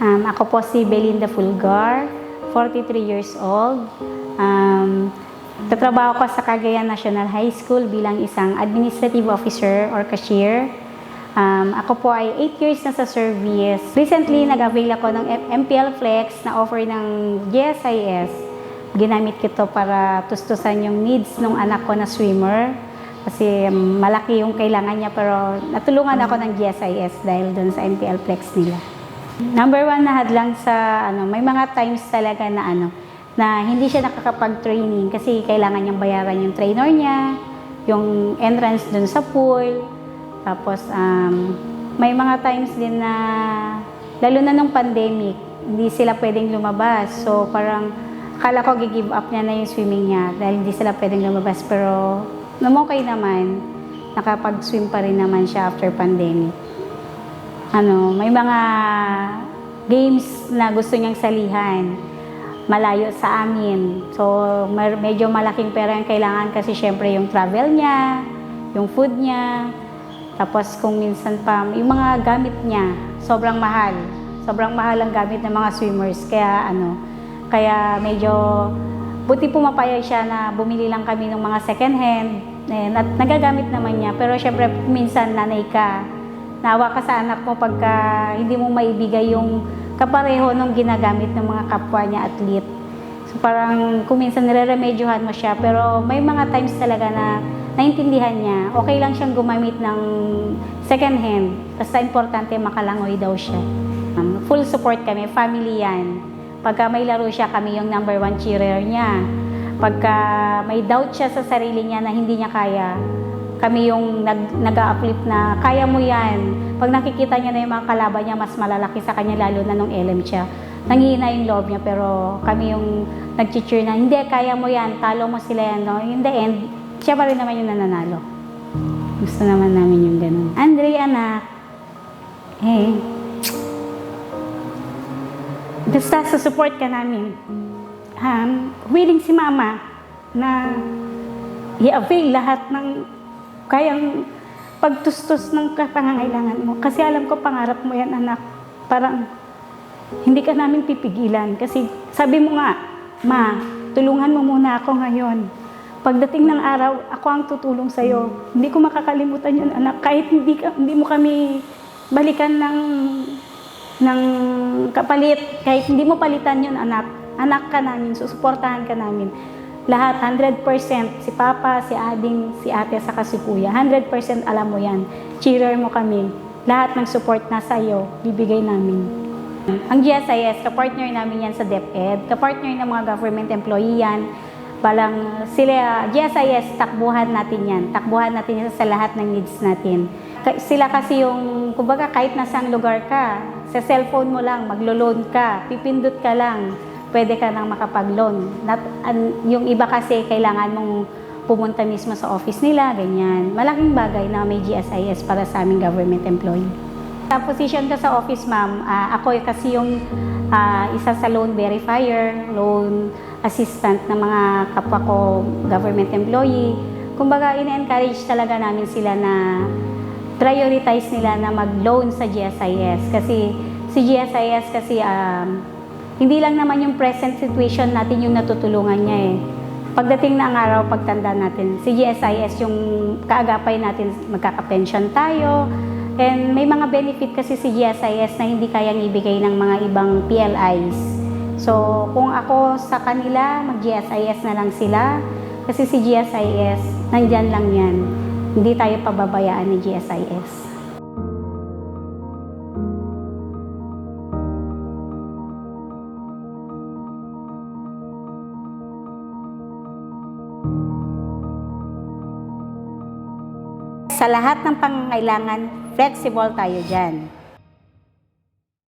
Um, ako po si Belinda Fulgar, 43 years old. Um, tatrabaho ko sa Cagayan National High School bilang isang administrative officer or cashier. Um, ako po ay 8 years na sa service. Recently, nag-avail ako ng MPL Flex na offer ng GSIS. Ginamit ko para tustusan yung needs ng anak ko na swimmer. Kasi um, malaki yung kailangan niya pero natulungan ako ng GSIS dahil dun sa MPL Flex nila. Number one na hadlang sa ano, may mga times talaga na ano, na hindi siya nakakapag-training kasi kailangan niyang bayaran yung trainer niya, yung entrance dun sa pool. Tapos um, may mga times din na lalo na nung pandemic, hindi sila pwedeng lumabas. So parang akala ko give up niya na yung swimming niya dahil hindi sila pwedeng lumabas. Pero nung okay naman, nakapag-swim pa rin naman siya after pandemic ano, may mga games na gusto niyang salihan malayo sa amin. So, medyo malaking pera yung kailangan kasi syempre yung travel niya, yung food niya, tapos kung minsan pa, yung mga gamit niya, sobrang mahal. Sobrang mahal ang gamit ng mga swimmers. Kaya ano, kaya medyo, buti pumapayag siya na bumili lang kami ng mga second hand. At nagagamit naman niya. Pero syempre, minsan nanay ka, nawa ka sa anak mo pagka hindi mo maibigay yung kapareho nung ginagamit ng mga kapwa niya athlete. So parang kung minsan nire-remedyohan mo siya, pero may mga times talaga na naintindihan niya, okay lang siyang gumamit ng second hand. Basta importante makalangoy daw siya. Um, full support kami, family yan. Pagka may laro siya, kami yung number one cheerer niya. Pagka may doubt siya sa sarili niya na hindi niya kaya, kami yung nag, nag-uplift na kaya mo yan. Pag nakikita niya na yung mga kalaban niya, mas malalaki sa kanya, lalo na nung LM siya. Nangihina yung loob niya, pero kami yung nag-cheer na, hindi, kaya mo yan, talo mo sila yan. No? In the end, siya pa rin naman yung nananalo. Gusto naman namin yung ganun. Andre, anak, eh, basta sa support ka namin. Um, willing si mama na i-avail lahat ng kayang pagtustos ng pangangailangan mo. Kasi alam ko, pangarap mo yan, anak. Parang, hindi ka namin pipigilan. Kasi sabi mo nga, ma, tulungan mo muna ako ngayon. Pagdating ng araw, ako ang tutulong sa'yo. Hindi ko makakalimutan yun, anak. Kahit hindi, ka, hindi mo kami balikan ng, ng kapalit, kahit hindi mo palitan yun, anak. Anak ka namin, susuportahan ka namin. Lahat, 100%, si Papa, si Ading, si Ate, saka si Kuya, 100% alam mo yan. Cheerer mo kami. Lahat ng support na sa'yo, bibigay namin. Ang GSIS, kapartner namin yan sa DepEd, kapartner ng mga government employee yan. Balang sila, GSIS, takbuhan natin yan. Takbuhan natin yan sa lahat ng needs natin. Sila kasi yung, kumbaga kahit nasang lugar ka, sa cellphone mo lang, maglo-loan ka, pipindot ka lang, pwede ka nang makapag-loan. Not, an- yung iba kasi kailangan mong pumunta mismo sa office nila, ganyan. Malaking bagay na may GSIS para sa aming government employee. Sa position ko sa office, ma'am, ah, ako kasi yung ah, isa sa loan verifier, loan assistant ng mga kapwa ko government employee. Kumbaga, ina-encourage talaga namin sila na prioritize nila na mag-loan sa GSIS. Kasi si GSIS kasi um, hindi lang naman yung present situation natin yung natutulungan niya eh. Pagdating ng araw, pagtanda natin, si GSIS yung kaagapay natin, magkaka-pension tayo. And may mga benefit kasi si GSIS na hindi kayang ibigay ng mga ibang PLIs. So, kung ako sa kanila, mag-GSIS na lang sila. Kasi si GSIS, nandyan lang yan. Hindi tayo pababayaan ni GSIS. Sa lahat ng pangangailangan, flexible tayo dyan.